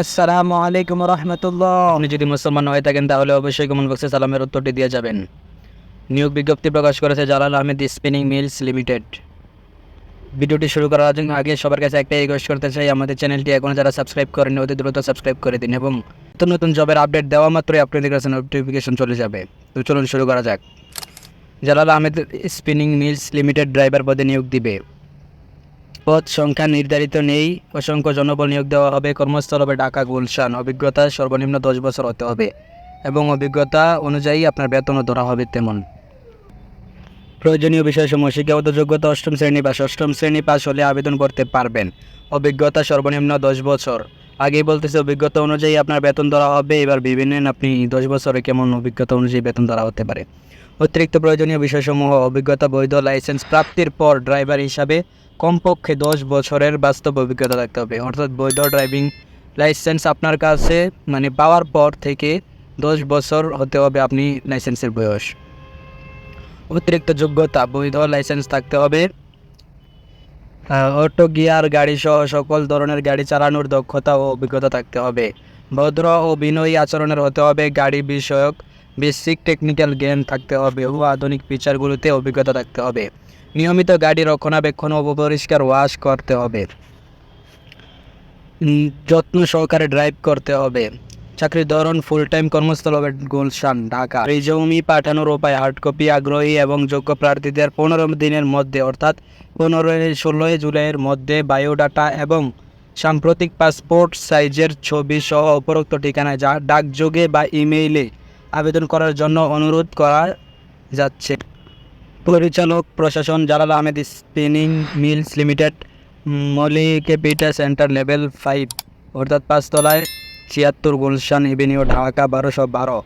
আসসালামু আলাইকুম রহমতুল্লাহ। আপনি যদি মুসলমান হয়ে থাকেন, তাহলে অবশ্যই কমেন্ট বক্সে সালামের উত্তরটি দিয়ে যাবেন। নিয়োগ বিজ্ঞপ্তি প্রকাশ করেছে Jalal Ahmed spinning mills limited. ভিডিওটি শুরু করার জন্য আগে সবার কাছে একটা রিকোয়েস্ট করতে চাই, আমাদের চ্যানেলটি এখনও যারা সাবস্ক্রাইব করেনি অতি দ্রুত সাবস্ক্রাইব করে দিন এবং নতুন নতুন জবের আপডেট দেওয়া মাত্রই আপনাদের কাছে নোটিফিকেশন চলে যাবে। তো চলুন শুরু করা যাক। Jalal Ahmed spinning mills limited driver পদে নিয়োগ দিবে। পদ সংখ্যা নির্ধারিত নেই। অসংখ্য জনবল নিয়োগ দেওয়া হবে। কর্মস্থল হবে ঢাকা, গুলশান। অভিজ্ঞতা সর্বনিম্ন দশ বছর হতে হবে এবং অভিজ্ঞতা অনুযায়ী আপনার বেতনও ধরা হবে তেমন। প্রয়োজনীয় বিষয়সমূহ শিক্ষাগত যোগ্যতা অষ্টম শ্রেণি বা ষষ্ঠম শ্রেণি পাস হলে আবেদন করতে পারবেন। অভিজ্ঞতা সর্বনিম্ন দশ বছর। আগেই বলতেছে, অভিজ্ঞতা অনুযায়ী আপনার বেতন ধরা হবে। এবার বিভিন্ন আপনি দশ বছরে কেমন অভিজ্ঞতা অনুযায়ী বেতন ধরা হতে পারে। অতিরিক্ত প্রয়োজনীয় বিষয়সমূহ, অভিজ্ঞতা, বৈধ লাইসেন্স প্রাপ্তির পর ড্রাইভার হিসাবে কমপক্ষে দশ বছরের বাস্তব অভিজ্ঞতা থাকতে হবে। অর্থাৎ বৈধ ড্রাইভিং লাইসেন্স আপনার কাছে মানে পাওয়ার পর থেকে দশ বছর হতে হবে আপনি লাইসেন্সের বয়স। অতিরিক্ত যোগ্যতা, বৈধ লাইসেন্স থাকতে হবে। অটো, গিয়ার গাড়ি সহ সকল ধরনের গাড়ি চালানোর দক্ষতা ও অভিজ্ঞতা থাকতে হবে। ভদ্র ও বিনয়ী আচরণের হতে হবে। গাড়ি বিষয়ক বেসিক টেকনিক্যাল জ্ঞান থাকতে হবে ও আধুনিক ফিচারগুলোতে অভিজ্ঞতা থাকতে হবে। নিয়মিত গাড়ি রক্ষণাবেক্ষণ ও পরিষ্কার ওয়াশ করতে হবে। যত্ন সহকারে ড্রাইভ করতে হবে। চাকরির ধরন ফুল টাইম কর্মস্থল হবে গুলশান, ঢাকা। রিজমি পাঠানোর উপায় হার্ড কপি আগ্রহী এবং যোগ্য প্রার্থীদের পনেরো দিনের মধ্যে অর্থাৎ পনেরোই ষোলোই জুলাইয়ের মধ্যে বায়োডাটা এবং সাম্প্রতিক পাসপোর্ট সাইজের ছবি সহ উপরোক্ত ঠিকানায় যা ডাকযোগে বা ইমেইলে আবেদন করার জন্য অনুরোধ করা যাচ্ছে। পরিচালক, প্রশাসন, Jalal Ahmed spinning mills limited মলিকে পিটা সেন্টার লেভেল ফাইভ, অর্থাৎ পাঁচতলায় ছিয়াত্তর গুলশান এভিনিউ, ঢাকা বারোশো বারো।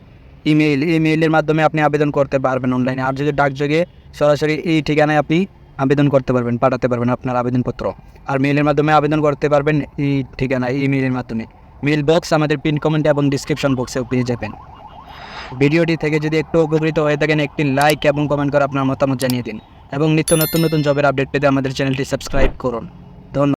ইমেইল, ইমেইলের মাধ্যমে আপনি আবেদন করতে পারবেন অনলাইনে। আর যদি ডাকযোগে সরাসরি এই ঠিকানায় আপনি আবেদন করতে পারবেন, পাঠাতে পারবেন আপনার আবেদনপত্র। আর মেইলের মাধ্যমে আবেদন করতে পারবেন এই ঠিকানায়, ইমেইলের মাধ্যমে। মেইল বক্স আমাদের পিন কমেন্ট এবং ডিসক্রিপশন বক্সেও পেয়ে যাবেন। ভিডিওটি থেকে যদি একটু উপকৃত হয়ে থাকেন, একটি লাইক এবং কমেন্ট করে আপনার মতামত জানিয়ে দিন। এবং নিত্য নতুন নতুন জবের আপডেট পেতে আমাদের চ্যানেলটি সাবস্ক্রাইব করুন।